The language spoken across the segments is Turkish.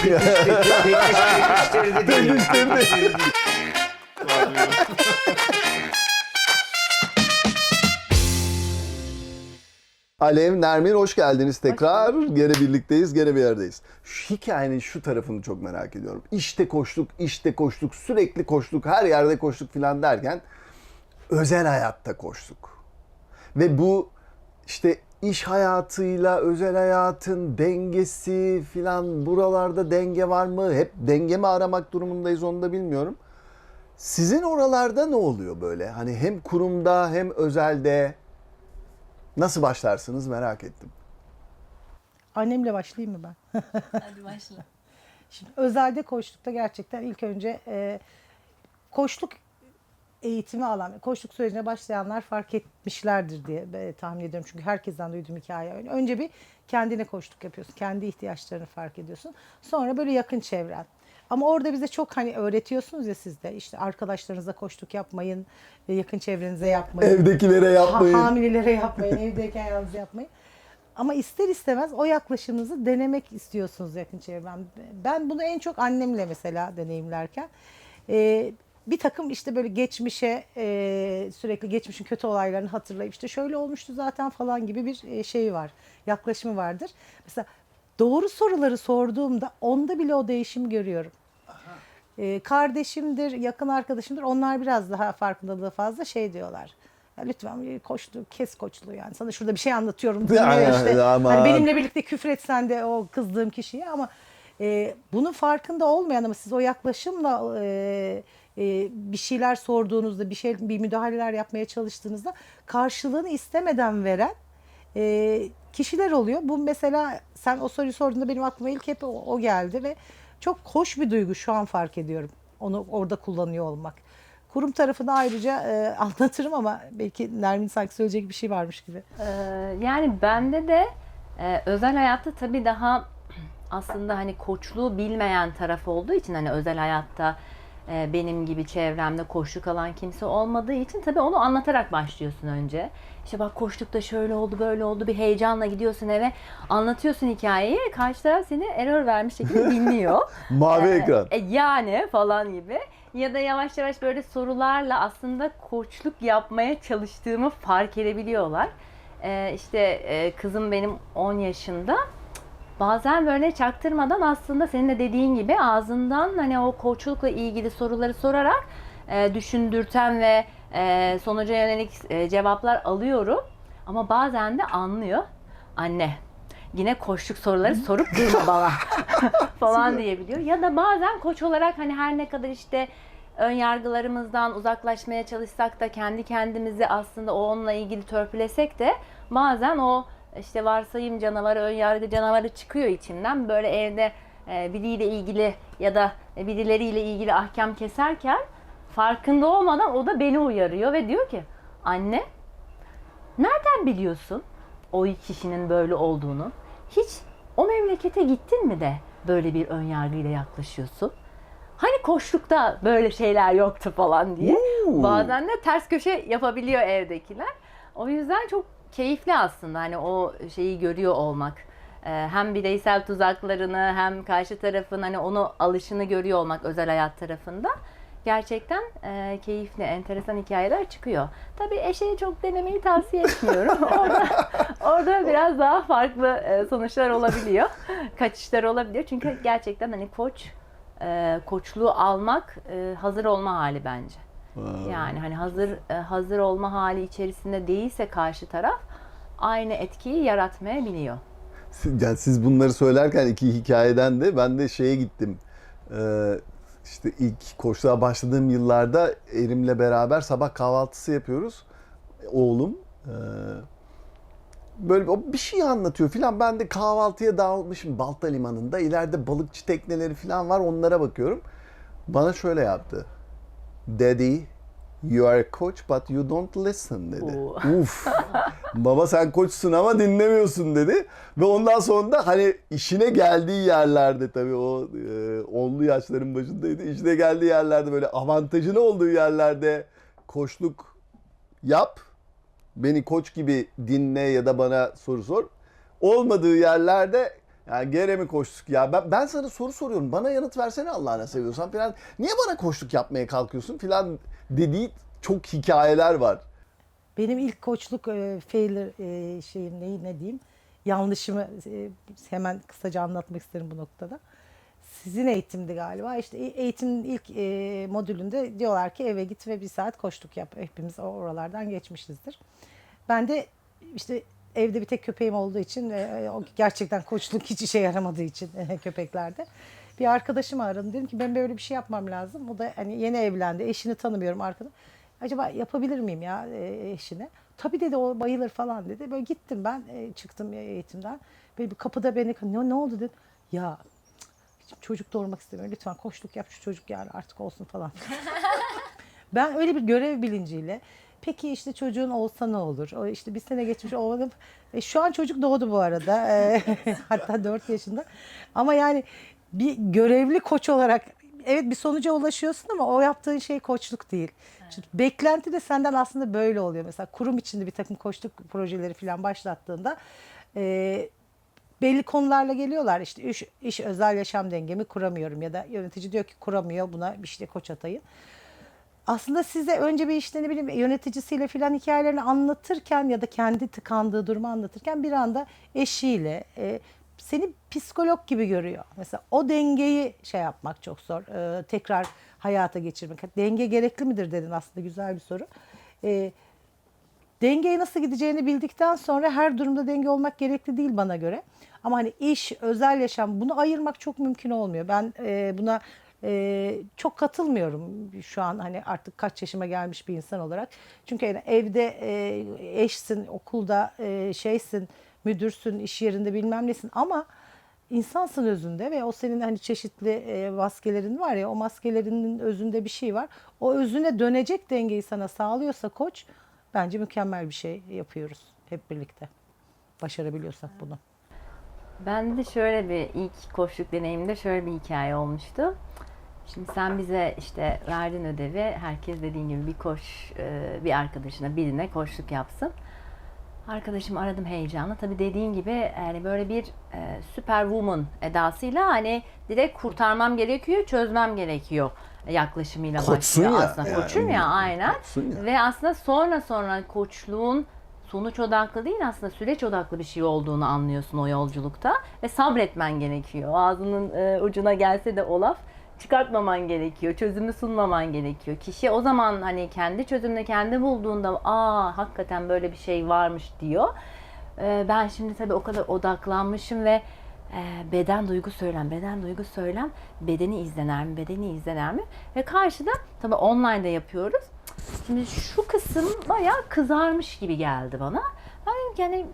Pekiştirdi. Alev, Nermin hoş geldiniz tekrar. Gene birlikteyiz, gene bir yerdeyiz. Şu hikayenin şu tarafını çok merak ediyorum. İşte koştuk, işte koştuk, sürekli koştuk, her yerde koştuk filan derken özel hayatta koştuk. Ve bu işte iş hayatıyla özel hayatın dengesi filan buralarda denge var mı? Hep denge mi aramak durumundayız onu da bilmiyorum. Sizin oralarda ne oluyor böyle? Hani hem kurumda hem özelde nasıl başlarsınız merak ettim. Annemle başlayayım mı ben? Hadi başla. Şimdi özelde koştukta gerçekten ilk önce e, koştuk eğitimi alan, koştuk sürecine başlayanlar fark etmişlerdir diye tahmin ediyorum. Çünkü herkesten duyduğum hikaye öyle. Önce bir kendine koştuk yapıyorsun. Kendi ihtiyaçlarını fark ediyorsun. Sonra böyle yakın çevren. Ama orada bize çok hani öğretiyorsunuz ya siz de işte arkadaşlarınıza koştuk yapmayın, e, yakın çevrenize yapmayın. Evdekilere yapmayın. Ha, hamilelere yapmayın, evdeyken yalnız yapmayın. Ama ister istemez o yaklaşımınızı denemek istiyorsunuz yakın çevrem. Ben bunu en çok annemle mesela deneyimlerken. e, bir takım işte böyle geçmişe e, sürekli geçmişin kötü olaylarını hatırlayıp işte şöyle olmuştu zaten falan gibi bir e, şey var. Yaklaşımı vardır. Mesela doğru soruları sorduğumda onda bile o değişimi görüyorum. E, kardeşimdir, yakın arkadaşımdır. Onlar biraz daha farkındalığı fazla şey diyorlar. Ya lütfen koçlu, kes koçluğu yani. Sana şurada bir şey anlatıyorum. Ya, işte. aman. Hani benimle birlikte küfretsen de o kızdığım kişiye ama e, bunun farkında olmayan ama siz o yaklaşımla e, e, bir şeyler sorduğunuzda, bir şey bir müdahaleler yapmaya çalıştığınızda karşılığını istemeden veren e, kişiler oluyor. Bu mesela sen o soruyu sorduğunda benim aklıma ilk hep o, o geldi ve çok hoş bir duygu şu an fark ediyorum. Onu orada kullanıyor olmak. Kurum tarafını ayrıca e, anlatırım ama belki Nermin sanki söyleyecek bir şey varmış gibi. Ee, yani bende de e, özel hayatta tabii daha aslında hani koçluğu bilmeyen taraf olduğu için hani özel hayatta benim gibi çevremde koşluk alan kimse olmadığı için tabii onu anlatarak başlıyorsun önce. İşte bak koştukta şöyle oldu böyle oldu bir heyecanla gidiyorsun eve anlatıyorsun hikayeyi karşı taraf seni error vermiş şekilde dinliyor. Mavi Ee, ekran. e, yani falan gibi. Ya da yavaş yavaş böyle sorularla aslında koçluk yapmaya çalıştığımı fark edebiliyorlar. Ee, işte e, kızım benim 10 yaşında. Bazen böyle çaktırmadan aslında senin de dediğin gibi ağzından hani o koçlukla ilgili soruları sorarak e, düşündürten ve e, sonuca yönelik e, cevaplar alıyorum. Ama bazen de anlıyor. Anne yine koçluk soruları sorup durma bana falan diyebiliyor. Ya da bazen koç olarak hani her ne kadar işte ön yargılarımızdan uzaklaşmaya çalışsak da kendi kendimizi aslında o onunla ilgili törpülesek de bazen o işte varsayım canavarı, ön yargı canavarı çıkıyor içimden. Böyle evde e, biriyle ilgili ya da birileriyle ilgili ahkam keserken farkında olmadan o da beni uyarıyor ve diyor ki anne nereden biliyorsun o kişinin böyle olduğunu? Hiç o memlekete gittin mi de böyle bir ön yargıyla yaklaşıyorsun? Hani koşlukta böyle şeyler yoktu falan diye. Oo. Bazen de ters köşe yapabiliyor evdekiler. O yüzden çok keyifli aslında hani o şeyi görüyor olmak. Ee, Hem bireysel tuzaklarını hem karşı tarafın hani onu alışını görüyor olmak özel hayat tarafında. Gerçekten e, keyifli, enteresan hikayeler çıkıyor. Tabii eşeği çok denemeyi tavsiye etmiyorum. orada, orada biraz daha farklı e, sonuçlar olabiliyor. Kaçışlar olabiliyor. Çünkü gerçekten hani koç, e, koçluğu almak e, hazır olma hali bence. Yani hani hazır e, hazır olma hali içerisinde değilse karşı taraf aynı etkiyi yaratmayabiliyor. Yani siz bunları söylerken iki hikayeden de ben de şeye gittim. Ee, işte ilk koşuğa başladığım yıllarda erimle beraber sabah kahvaltısı yapıyoruz. Oğlum. Ee, böyle o bir şey anlatıyor filan. Ben de kahvaltıya dağılmışım Balta Limanı'nda. İleride balıkçı tekneleri filan var onlara bakıyorum. Bana şöyle yaptı. Daddy, you are a coach but you don't listen dedi. Oo. Uf. Baba sen koçsun ama dinlemiyorsun dedi. Ve ondan sonra da hani işine geldiği yerlerde tabii o e, onlu yaşların başındaydı. İşine geldiği yerlerde böyle avantajını olduğu yerlerde koçluk yap. Beni koç gibi dinle ya da bana soru sor. Olmadığı yerlerde Ya gene mi koştuk ya? Ben, ben sana soru soruyorum. Bana yanıt versene Allah'ına seviyorsan filan. Niye bana koçluk yapmaya kalkıyorsun filan dediği çok hikayeler var. Benim ilk koçluk e, failure e, şeyim neyi ne diyeyim yanlışımı e, hemen kısaca anlatmak isterim bu noktada. Sizin eğitimdi galiba. İşte e- eğitimin ilk e, modülünde diyorlar ki eve git ve bir saat koştuk yap. Hepimiz oralardan geçmişizdir. Ben de işte evde bir tek köpeğim olduğu için e, o gerçekten koçluk hiç işe yaramadığı için e, köpeklerde. Bir arkadaşımı aradım. Dedim ki ben böyle bir şey yapmam lazım. O da hani yeni evlendi. Eşini tanımıyorum arkada. Acaba yapabilir miyim ya e, eşine? Tabii dedi o bayılır falan dedi. Böyle gittim ben e, çıktım eğitimden. Böyle bir kapıda beni ne, ne oldu dedim. Ya çocuk doğurmak istemiyorum. Lütfen koşluk yap şu çocuk yani artık olsun falan. Ben öyle bir görev bilinciyle peki işte çocuğun olsa ne olur? O işte bir sene geçmiş olmadı. E, şu an çocuk doğdu bu arada. E, hatta 4 yaşında. Ama yani bir görevli koç olarak evet bir sonuca ulaşıyorsun ama o yaptığın şey koçluk değil. Çünkü beklenti de senden aslında böyle oluyor. Mesela kurum içinde bir takım koçluk projeleri falan başlattığında e, belli konularla geliyorlar. İşte iş, iş özel yaşam dengemi kuramıyorum ya da yönetici diyor ki kuramıyor buna işte koç atayın aslında size önce bir işte ne bileyim yöneticisiyle filan hikayelerini anlatırken ya da kendi tıkandığı durumu anlatırken bir anda eşiyle e, seni psikolog gibi görüyor. Mesela o dengeyi şey yapmak çok zor. E, tekrar hayata geçirmek. Denge gerekli midir dedin aslında güzel bir soru. E, dengeye nasıl gideceğini bildikten sonra her durumda denge olmak gerekli değil bana göre. Ama hani iş, özel yaşam bunu ayırmak çok mümkün olmuyor. Ben e, buna e, çok katılmıyorum şu an hani artık kaç yaşıma gelmiş bir insan olarak. Çünkü yani evde e, eşsin, okulda e, şeysin, müdürsün, iş yerinde bilmem nesin ama insansın özünde ve o senin hani çeşitli e, maskelerin var ya o maskelerinin özünde bir şey var. O özüne dönecek dengeyi sana sağlıyorsa koç bence mükemmel bir şey yapıyoruz hep birlikte. Başarabiliyorsak bunu. Ben de şöyle bir ilk koçluk deneyimde şöyle bir hikaye olmuştu. Şimdi sen bize işte verdin ödevi. Herkes dediğin gibi bir koş, e, bir arkadaşına, birine koçluk yapsın. Arkadaşım aradım heyecanla. Tabii dediğin gibi yani böyle bir e, superwoman edasıyla hani direkt kurtarmam gerekiyor, çözmem gerekiyor yaklaşımıyla Koçsun başlıyor ya, aslında. yani. Koçum ya aynen. Ya. Ve aslında sonra sonra koçluğun sonuç odaklı değil aslında süreç odaklı bir şey olduğunu anlıyorsun o yolculukta ve sabretmen gerekiyor. Ağzının e, ucuna gelse de o laf çıkartmaman gerekiyor. Çözümü sunmaman gerekiyor. Kişi o zaman hani kendi çözümünü kendi bulduğunda aa hakikaten böyle bir şey varmış diyor. E, ben şimdi tabii o kadar odaklanmışım ve e, beden duygu söylem, beden duygu söylem, bedeni izlener mi, bedeni izlener mi? Ve karşıda tabii online'da yapıyoruz. Şimdi şu kısım bayağı kızarmış gibi geldi bana. Ben dedim ki hani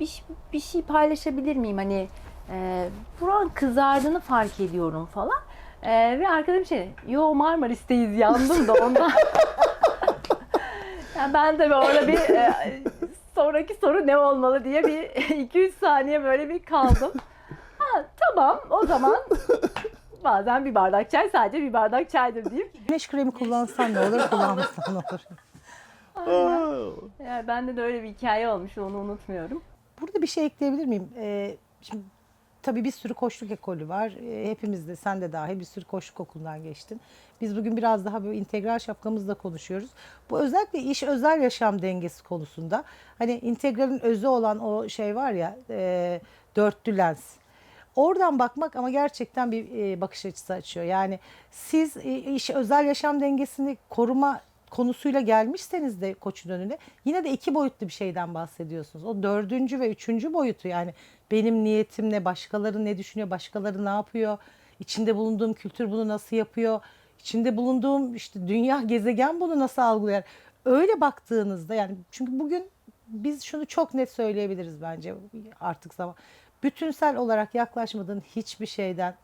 bir, bir şey paylaşabilir miyim? Hani e, buranın kızardığını fark ediyorum falan. E, ve arkadaşım şey, yo Marmaris'teyiz yandım da ondan. yani ben tabii orada bir e, sonraki soru ne olmalı diye bir 2-3 saniye böyle bir kaldım. Ha, tamam o zaman bazen bir bardak çay sadece bir bardak çaydır deyip Güneş kremi kullansan ne olur, kullanmasan ne olur. Aa. Yani bende de öyle bir hikaye olmuş onu unutmuyorum. Burada bir şey ekleyebilir miyim? Ee, şimdi tabii bir sürü koçluk ekolü var. Ee, hepimiz de sen de dahil bir sürü koçluk okulundan geçtin. Biz bugün biraz daha böyle integral şapkamızla konuşuyoruz. Bu özellikle iş özel yaşam dengesi konusunda. Hani integralin özü olan o şey var ya e, dörtlü lens. Oradan bakmak ama gerçekten bir e, bakış açısı açıyor. Yani siz e, iş özel yaşam dengesini koruma konusuyla gelmişseniz de koçun önüne yine de iki boyutlu bir şeyden bahsediyorsunuz. O dördüncü ve üçüncü boyutu yani benim niyetim ne, başkaları ne düşünüyor, başkaları ne yapıyor, içinde bulunduğum kültür bunu nasıl yapıyor, içinde bulunduğum işte dünya, gezegen bunu nasıl algılıyor. Öyle baktığınızda yani çünkü bugün biz şunu çok net söyleyebiliriz bence artık zaman. Bütünsel olarak yaklaşmadığın hiçbir şeyden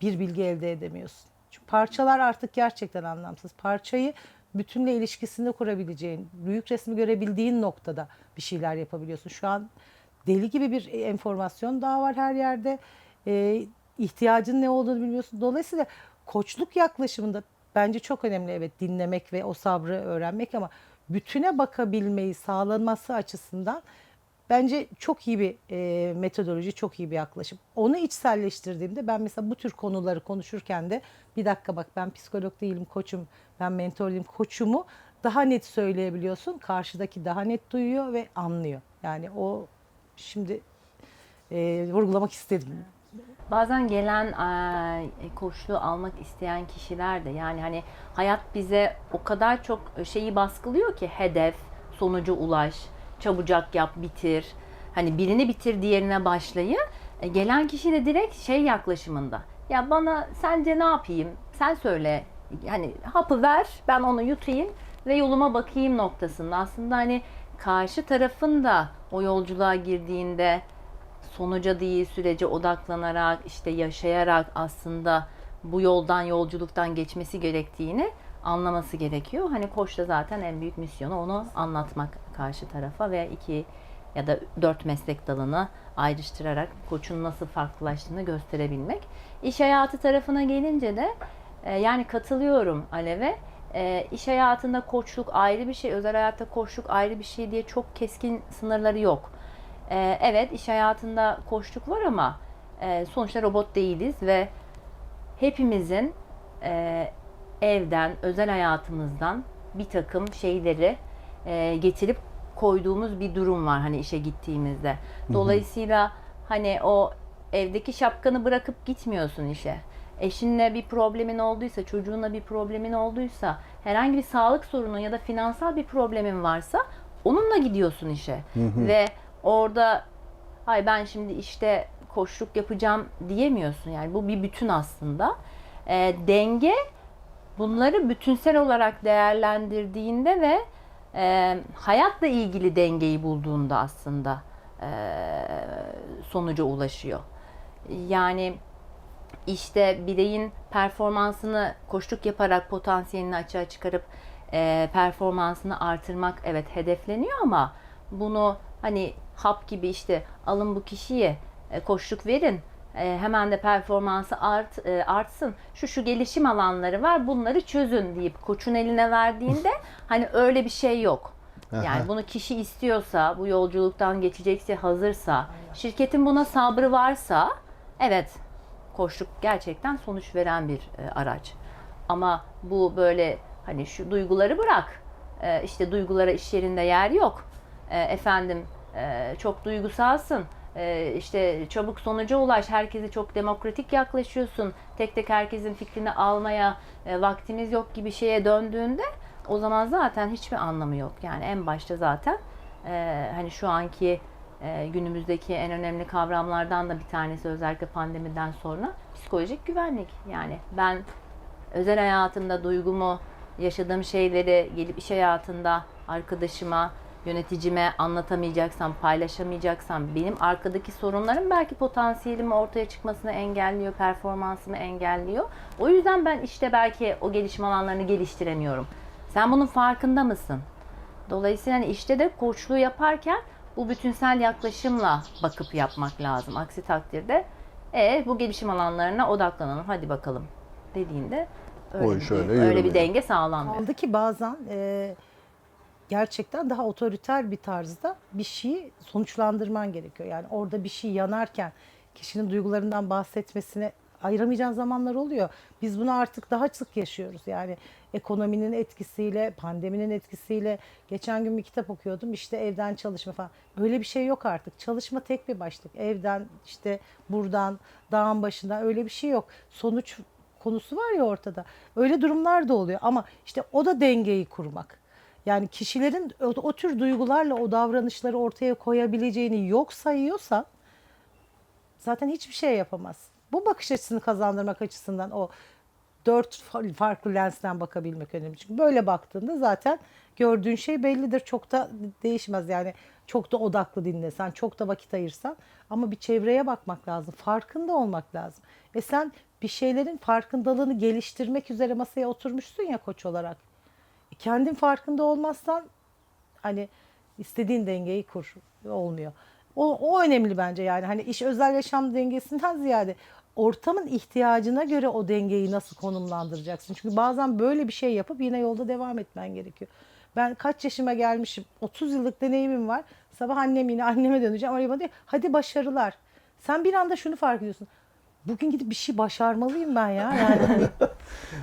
bir bilgi elde edemiyorsun. Çünkü parçalar artık gerçekten anlamsız. Parçayı bütünle ilişkisini kurabileceğin, büyük resmi görebildiğin noktada bir şeyler yapabiliyorsun. Şu an deli gibi bir enformasyon daha var her yerde. Ee, ihtiyacın ne olduğunu bilmiyorsun. Dolayısıyla koçluk yaklaşımında bence çok önemli evet dinlemek ve o sabrı öğrenmek ama bütüne bakabilmeyi sağlaması açısından bence çok iyi bir e, metodoloji, çok iyi bir yaklaşım. Onu içselleştirdiğimde ben mesela bu tür konuları konuşurken de bir dakika bak ben psikolog değilim koçum, ben mentor koçumu daha net söyleyebiliyorsun. Karşıdaki daha net duyuyor ve anlıyor. Yani o şimdi e, vurgulamak istedim. Bazen gelen eee, koçluğu almak isteyen kişiler de yani hani hayat bize o kadar çok şeyi baskılıyor ki hedef, sonuca ulaş, çabucak yap, bitir. Hani birini bitir diğerine başlayı. E, gelen kişi de direkt şey yaklaşımında. Ya bana sence ne yapayım? Sen söyle. Hani hapı ver, ben onu yutayım ve yoluma bakayım noktasında. Aslında hani karşı tarafın da o yolculuğa girdiğinde sonuca değil sürece odaklanarak işte yaşayarak aslında bu yoldan yolculuktan geçmesi gerektiğini anlaması gerekiyor. Hani koç da zaten en büyük misyonu onu anlatmak karşı tarafa ve iki ya da dört meslek dalını ayrıştırarak koçun nasıl farklılaştığını gösterebilmek. İş hayatı tarafına gelince de e, yani katılıyorum Alev'e. E, iş hayatında koçluk ayrı bir şey, özel hayatta koçluk ayrı bir şey diye çok keskin sınırları yok. Ee, evet iş hayatında koştuk var ama e, sonuçta robot değiliz ve hepimizin e, evden, özel hayatımızdan bir takım şeyleri e, getirip koyduğumuz bir durum var hani işe gittiğimizde. Dolayısıyla hani o evdeki şapkanı bırakıp gitmiyorsun işe. Eşinle bir problemin olduysa, çocuğunla bir problemin olduysa, herhangi bir sağlık sorunu ya da finansal bir problemin varsa onunla gidiyorsun işe. Ve orada hay ben şimdi işte koşluk yapacağım diyemiyorsun. Yani bu bir bütün aslında. Ee, denge bunları bütünsel olarak değerlendirdiğinde ve e, hayatla ilgili dengeyi bulduğunda aslında e, sonuca ulaşıyor. Yani işte bireyin performansını koşluk yaparak potansiyelini açığa çıkarıp e, performansını artırmak evet hedefleniyor ama bunu hani hap gibi işte alın bu kişiye e, koşluk verin e, hemen de performansı art e, artsın. Şu şu gelişim alanları var. Bunları çözün deyip koçun eline verdiğinde hani öyle bir şey yok. Yani bunu kişi istiyorsa, bu yolculuktan geçecekse, hazırsa, şirketin buna sabrı varsa evet koçluk gerçekten sonuç veren bir e, araç. Ama bu böyle hani şu duyguları bırak. E, işte duygulara iş yerinde yer yok. E, efendim e, çok duygusalsın. E, işte çabuk sonuca ulaş. Herkese çok demokratik yaklaşıyorsun. Tek tek herkesin fikrini almaya e, vaktimiz yok gibi şeye döndüğünde o zaman zaten hiçbir anlamı yok. Yani en başta zaten e, hani şu anki e, günümüzdeki en önemli kavramlardan da bir tanesi özellikle pandemiden sonra psikolojik güvenlik. Yani ben özel hayatımda duygumu, yaşadığım şeyleri gelip iş hayatında arkadaşıma, yöneticime anlatamayacaksam, paylaşamayacaksam, benim arkadaki sorunlarım belki potansiyelimi ortaya çıkmasını engelliyor, performansımı engelliyor. O yüzden ben işte belki o gelişim alanlarını geliştiremiyorum. Sen bunun farkında mısın? Dolayısıyla hani işte de koçluğu yaparken bu bütünsel yaklaşımla bakıp yapmak lazım. Aksi takdirde e, bu gelişim alanlarına odaklanalım hadi bakalım dediğinde öyle, O bir, öyle bir denge sağlanmıyor. Kaldı ki bazen e, gerçekten daha otoriter bir tarzda bir şeyi sonuçlandırman gerekiyor. Yani orada bir şey yanarken kişinin duygularından bahsetmesine ayıramayacağın zamanlar oluyor. Biz bunu artık daha sık yaşıyoruz. Yani ekonominin etkisiyle, pandeminin etkisiyle. Geçen gün bir kitap okuyordum. İşte evden çalışma falan. Öyle bir şey yok artık. Çalışma tek bir başlık. Evden, işte buradan, dağın başından öyle bir şey yok. Sonuç konusu var ya ortada. Öyle durumlar da oluyor ama işte o da dengeyi kurmak. Yani kişilerin o, o tür duygularla o davranışları ortaya koyabileceğini yok sayıyorsan zaten hiçbir şey yapamaz. Bu bakış açısını kazandırmak açısından o dört fa- farklı lensten bakabilmek önemli. Çünkü böyle baktığında zaten gördüğün şey bellidir. Çok da değişmez yani. Çok da odaklı dinlesen, çok da vakit ayırsan. Ama bir çevreye bakmak lazım. Farkında olmak lazım. E sen bir şeylerin farkındalığını geliştirmek üzere masaya oturmuşsun ya koç olarak. E kendin farkında olmazsan hani istediğin dengeyi kur olmuyor. O, o önemli bence yani hani iş özel yaşam dengesinden ziyade ortamın ihtiyacına göre o dengeyi nasıl konumlandıracaksın. Çünkü bazen böyle bir şey yapıp yine yolda devam etmen gerekiyor. Ben kaç yaşıma gelmişim 30 yıllık deneyimim var. Sabah annem yine anneme döneceğim. Bana diyor hadi başarılar. Sen bir anda şunu fark ediyorsun. Bugün gidip bir şey başarmalıyım ben ya. Yani hani,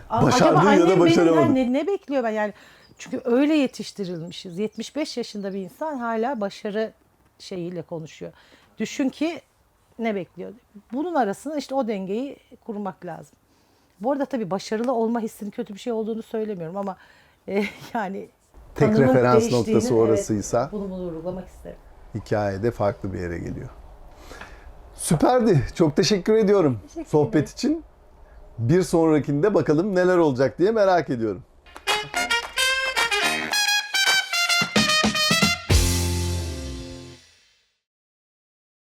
Başardın acaba ya da annem başaramadın. benimden ne, ne bekliyor ben yani. Çünkü öyle yetiştirilmişiz. 75 yaşında bir insan hala başarı şeyiyle konuşuyor. Düşün ki ne bekliyor? Bunun arasında işte o dengeyi kurmak lazım. Bu arada tabii başarılı olma hissinin kötü bir şey olduğunu söylemiyorum ama e, yani Tek referans noktası orasıysa evet, bunu, bunu vurgulamak isterim. hikayede farklı bir yere geliyor. Süperdi. Çok teşekkür ediyorum Teşekkür sohbet ederim. için. Bir sonrakinde bakalım neler olacak diye merak ediyorum.